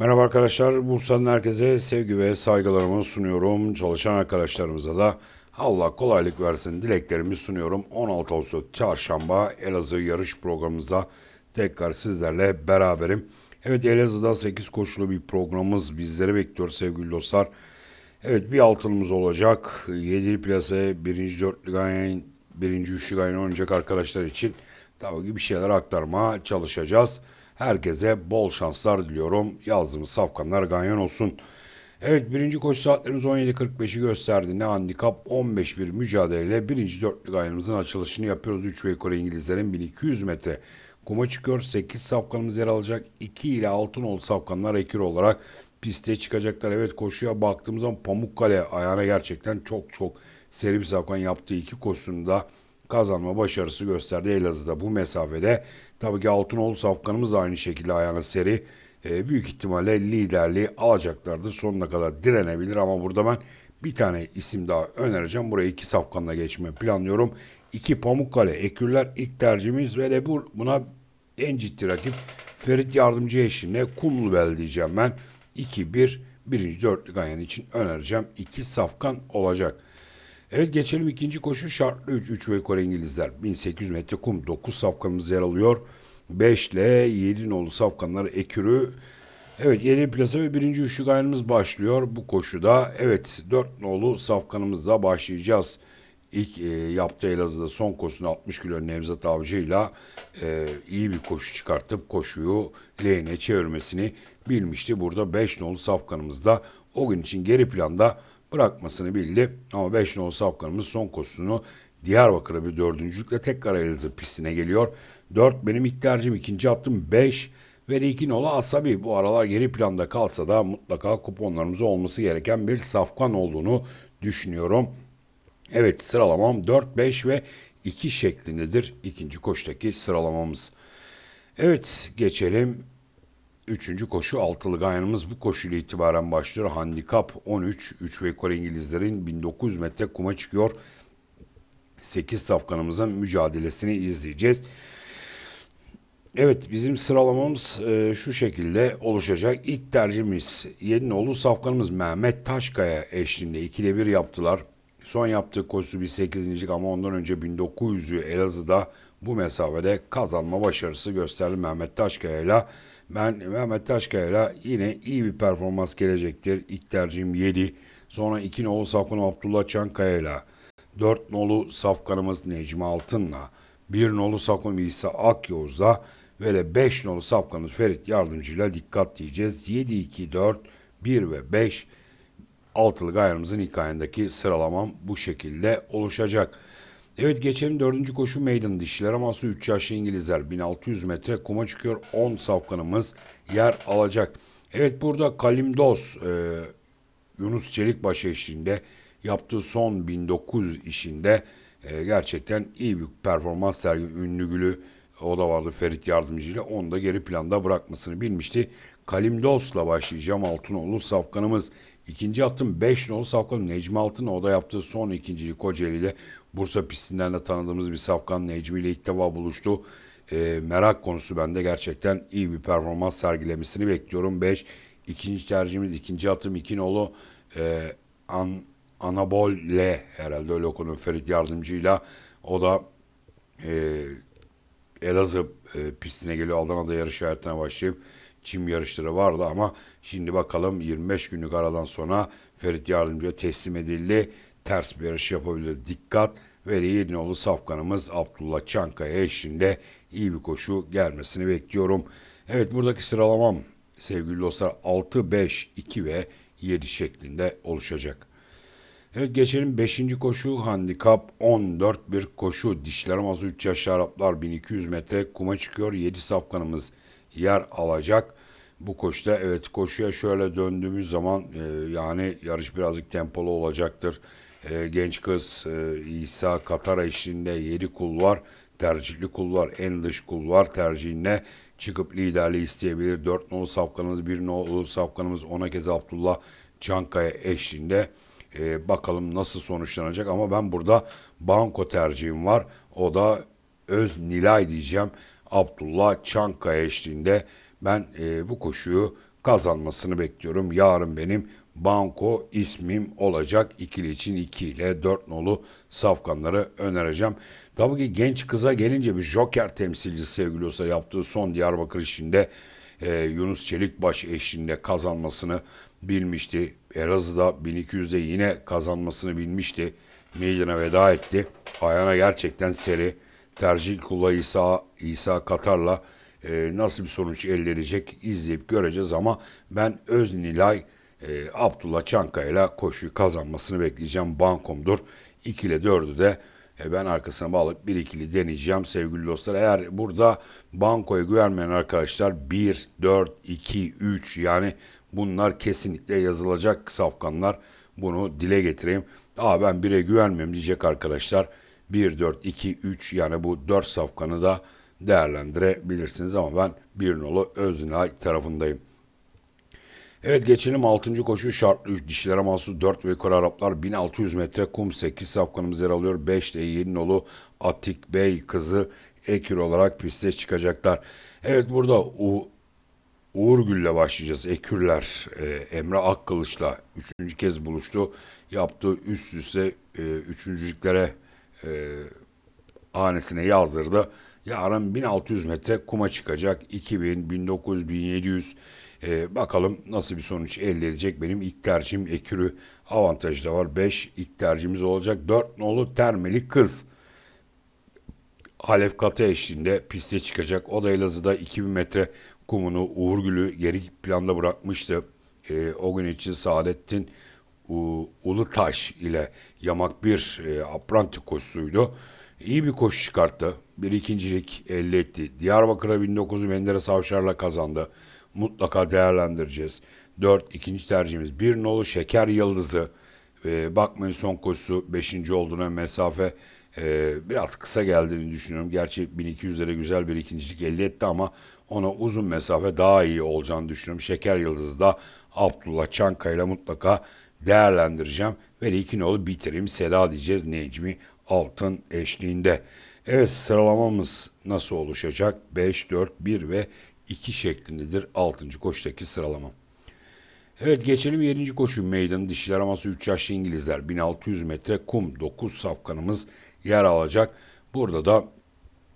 Merhaba arkadaşlar. Bursa'nın herkese sevgi ve saygılarımı sunuyorum. Çalışan arkadaşlarımıza da Allah kolaylık versin dileklerimi sunuyorum. 16 Ağustos Çarşamba Elazığ yarış programımıza tekrar sizlerle beraberim. Evet Elazığ'da 8 koşulu bir programımız bizleri bekliyor sevgili dostlar. Evet bir altınımız olacak. 7 plase 1. dörtlü ganyan, 1. üçlü ganyan oynayacak arkadaşlar için tabii ki bir şeyler aktarmaya çalışacağız. Herkese bol şanslar diliyorum. Yazdığımız safkanlar ganyan olsun. Evet birinci koşu saatlerimiz 17.45'i gösterdi. Ne handikap 15 bir mücadeleyle birinci dörtlü ganyanımızın açılışını yapıyoruz. 3 ve yukarı İngilizlerin 1200 metre kuma çıkıyor. 8 safkanımız yer alacak. 2 ile altın oldu safkanlar ekür olarak piste çıkacaklar. Evet koşuya baktığımız zaman Pamukkale ayağına gerçekten çok çok seri bir safkan yaptığı iki koşusunda kazanma başarısı gösterdi Elazığ'da bu mesafede. Tabii ki Altınoğlu safkanımız da aynı şekilde ayağına seri. Ee, büyük ihtimalle liderliği alacaklardır. Sonuna kadar direnebilir ama burada ben bir tane isim daha önereceğim. Buraya iki safkanla geçmeyi planlıyorum. İki Pamukkale Ekürler ilk tercihimiz ve de bu, buna en ciddi rakip Ferit Yardımcı eşliğinde Kumlubel diyeceğim ben. 2-1 birinci dörtlük ayağın için önereceğim. İki safkan olacak. Evet geçelim ikinci koşu şartlı 3. 3 ve yukarı İngilizler. 1800 metre kum 9 safkanımız yer alıyor. 5 ile 7 nolu safkanlar ekürü. Evet 7 plasa ve birinci üçlük ayağımız başlıyor bu koşuda. Evet 4 nolu safkanımızla başlayacağız. İlk e, yaptığı Elazığ'da son koşusunda 60 kilo Nevzat Avcı'yla e, iyi bir koşu çıkartıp koşuyu lehine çevirmesini bilmişti. Burada 5 nolu safkanımızda o gün için geri planda bırakmasını bildi. Ama 5 nolu safkanımız son koşusunu Diyarbakır'a bir dördüncülükle tekrar Elazığ pistine geliyor. 4 benim ilk tercihim ikinci attım 5 ve de 2 nolu Asabi. Bu aralar geri planda kalsa da mutlaka kuponlarımızda olması gereken bir safkan olduğunu düşünüyorum. Evet sıralamam 4, 5 ve 2 şeklindedir ikinci koştaki sıralamamız. Evet geçelim Üçüncü koşu altılı gayanımız bu koşuyla itibaren başlıyor. Handikap 13. 3 ve yukarı İngilizlerin 1900 metre kuma çıkıyor. 8 safkanımızın mücadelesini izleyeceğiz. Evet bizim sıralamamız e, şu şekilde oluşacak. İlk tercihimiz Yedinoğlu safkanımız Mehmet Taşkaya eşliğinde 2'de 1 yaptılar. Son yaptığı koşusu bir 8. ama ondan önce 1900'ü Elazığ'da bu mesafede kazanma başarısı gösterdi Mehmet Taşkaya ile. Ben Mehmet Taşkaya'yla yine iyi bir performans gelecektir. İlk tercihim 7. Sonra 2 nolu safkanım Abdullah Çankaya'yla. 4 nolu safkanımız Necmi Altın'la. 1 nolu safkanım İsa Akyoz'la. Ve de 5 nolu safkanımız Ferit Yardımcı'yla dikkat diyeceğiz. 7, 2, 4, 1 ve 5 altılı gayrımızın hikayendeki sıralamam bu şekilde oluşacak. Evet geçelim dördüncü koşu meydan dişiler aması 3 yaşlı İngilizler 1600 metre kuma çıkıyor 10 safkanımız yer alacak. Evet burada Kalimdos e, Yunus Çelikbaşı eşliğinde yaptığı son 1900 işinde e, gerçekten iyi bir performans sergi ünlü gülü o da vardı Ferit Yardımcı ile onu da geri planda bırakmasını bilmişti. Kalimdos'la başlayacağım Altınoğlu safkanımız. İkinci attım 5 nolu safkan Necmi Altın o da yaptığı son ikincilik Kocaeli ile Bursa pistinden de tanıdığımız bir safkan Necmi ile ilk defa buluştu. E, merak konusu bende gerçekten iyi bir performans sergilemesini bekliyorum. 5 ikinci tercihimiz ikinci atım 2 nolu e, An, Anabol L herhalde öyle okunuyor Ferit Yardımcı'yla. O da e, Elazığ e, pistine geliyor. Adana'da yarış hayatına başlayıp çim yarışları vardı ama şimdi bakalım 25 günlük aradan sonra Ferit Yardımcı'ya teslim edildi. Ters bir yarış yapabilir. Dikkat ve Yedinoğlu safkanımız Abdullah Çankaya eşliğinde iyi bir koşu gelmesini bekliyorum. Evet buradaki sıralamam sevgili dostlar 6, 5, 2 ve 7 şeklinde oluşacak. Evet geçelim 5. koşu handikap 14 bir koşu. Dişler mazı 3 yaşlı Araplar 1200 metre kuma çıkıyor. 7 safkanımız yer alacak. Bu koşuda evet koşuya şöyle döndüğümüz zaman e, yani yarış birazcık tempolu olacaktır. E, genç kız e, İsa Katara eşliğinde 7 kul var. Tercihli kul var. En dış kul var tercihine çıkıp liderliği isteyebilir. 4 nolu safkanımız, 1 nolu safkanımız ona kez Abdullah Çankaya eşliğinde. E, bakalım nasıl sonuçlanacak ama ben burada banko tercihim var. O da Öz Nilay diyeceğim. Abdullah Çankaya eşliğinde ben e, bu koşuyu kazanmasını bekliyorum. Yarın benim banko ismim olacak. İkili için 2 ile 4 nolu safkanları önereceğim. Tabii ki genç kıza gelince bir joker temsilcisi sevgili olsa yaptığı son Diyarbakır işinde e, Yunus Çelikbaş eşliğinde kazanmasını bilmişti. Elazığ'da 1200'de yine kazanmasını bilmişti. Meydana veda etti. Ayağına gerçekten seri. Tercih kula İsa, İsa Katar'la e, nasıl bir sonuç elde edecek izleyip göreceğiz ama ben Öznilay e, Abdullah Çankaya'yla koşuyu kazanmasını bekleyeceğim. Bankomdur. 2 ile 4'ü de e, ben arkasına bağlayıp bir ikili deneyeceğim sevgili dostlar. Eğer burada bankoya güvenmeyen arkadaşlar 1, 4, 2, 3 yani bunlar kesinlikle yazılacak safkanlar. Bunu dile getireyim. Aa ben 1'e güvenmiyorum diyecek arkadaşlar. 1, 4, 2, 3 yani bu 4 safkanı da değerlendirebilirsiniz ama ben bir nolu Özünay tarafındayım. Evet geçelim 6. koşu şartlı 3 dişilere mahsus 4 ve yukarı Araplar 1600 metre kum 8 safkanımız yer alıyor. 5 de 7 nolu Atik Bey kızı ekür olarak piste çıkacaklar. Evet burada U Uğur Gül'le başlayacağız. Ekürler e, Emre Akkılıç'la üçüncü kez buluştu. Yaptığı üst üste e, e, hanesine yazdırdı. Yarın 1600 metre kuma çıkacak. 2000, 1900, 1700 ee, bakalım nasıl bir sonuç elde edecek. Benim ilk tercihim Ekürü avantajı da var. 5 ilk tercihimiz olacak. 4 nolu termeli kız. Halef Katı eşliğinde piste çıkacak. O da Elazığ'da 2000 metre kumunu Uğur Gül'ü geri planda bırakmıştı. Ee, o gün için Saadettin Ulutaş ile yamak bir e, apranti koşusuydu. İyi bir koşu çıkarttı. Bir ikincilik elde etti. Diyarbakır'a 1900'ü Menderes Avşar'la kazandı. Mutlaka değerlendireceğiz. 4 ikinci tercihimiz. Bir nolu Şeker Yıldızı. E, bakmayın son koşusu 5. olduğuna mesafe e, biraz kısa geldiğini düşünüyorum. Gerçi 1200'lere güzel bir ikincilik elde etti ama ona uzun mesafe daha iyi olacağını düşünüyorum. Şeker Yıldızı da Abdullah Çankaya ile mutlaka değerlendireceğim. Ve iki nolu bitireyim. Seda diyeceğiz Necmi Altın eşliğinde. Evet sıralamamız nasıl oluşacak? 5, 4, 1 ve 2 şeklindedir 6. koşudaki sıralamam. Evet geçelim 7. koşu meydanı dişiler aması 3 yaşlı İngilizler 1600 metre kum 9 safkanımız yer alacak. Burada da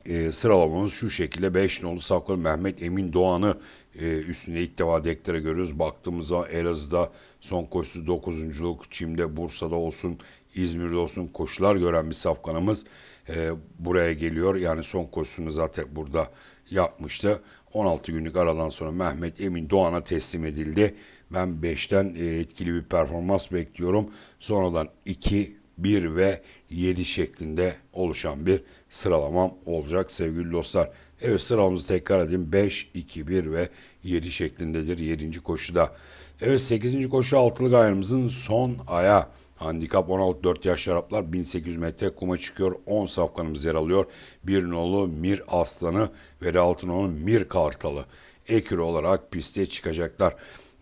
e, sıralamamız şu şekilde 5 nolu safkanı Mehmet Emin Doğan'ı e, üstünde ilk defa deklare görüyoruz. Baktığımızda Elazığ'da son koşusu 9.luk, Çim'de, Bursa'da olsun, İzmir'de olsun koşular gören bir safkanımız e, buraya geliyor. Yani son koşusunu zaten burada yapmıştı. 16 günlük aradan sonra Mehmet Emin Doğan'a teslim edildi. Ben 5'ten e, etkili bir performans bekliyorum. Sonradan 2, 1 ve 7 şeklinde oluşan bir sıralamam olacak sevgili dostlar. Evet sıramızı tekrar edeyim. 5, 2, 1 ve 7 şeklindedir 7. koşuda. Evet 8. koşu altılık ayarımızın son aya. Handikap 16-4 yaş Araplar 1800 metre kuma çıkıyor. 10 safkanımız yer alıyor. Bir nolu Mir Aslanı ve de altı nolu Mir Kartalı. Ekür olarak piste çıkacaklar.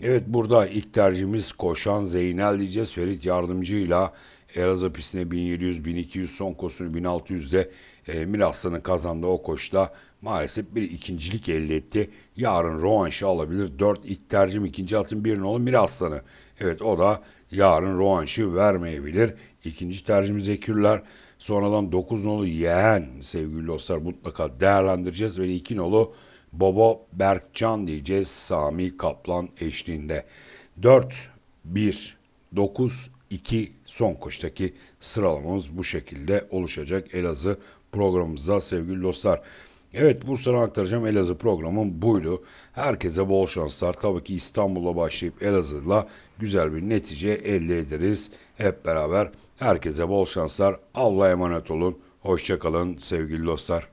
Evet burada ilk tercihimiz koşan Zeynel diyeceğiz. Ferit yardımcıyla Elazığ pistine 1700-1200 son koşusunu 1600'de e, Mir Aslan'ı kazandı o koşuda. Maalesef bir ikincilik elde etti. Yarın rövanşı alabilir. 4 ilk tercihim ikinci atın bir nolu Mir Aslan'ı. Evet o da yarın rövanşı vermeyebilir. İkinci tercihimiz Ekürler. Sonradan 9 nolu Yeğen sevgili dostlar mutlaka değerlendireceğiz. Ve 2 nolu Bobo Berkcan diyeceğiz Sami Kaplan eşliğinde. 4, 1, 9, 2 son koştaki sıralamamız bu şekilde oluşacak Elazığ programımızda sevgili dostlar. Evet Bursa'dan aktaracağım Elazığ programım buydu. Herkese bol şanslar. Tabii ki İstanbul'a başlayıp Elazığ'la güzel bir netice elde ederiz. Hep beraber herkese bol şanslar. Allah'a emanet olun. Hoşçakalın sevgili dostlar.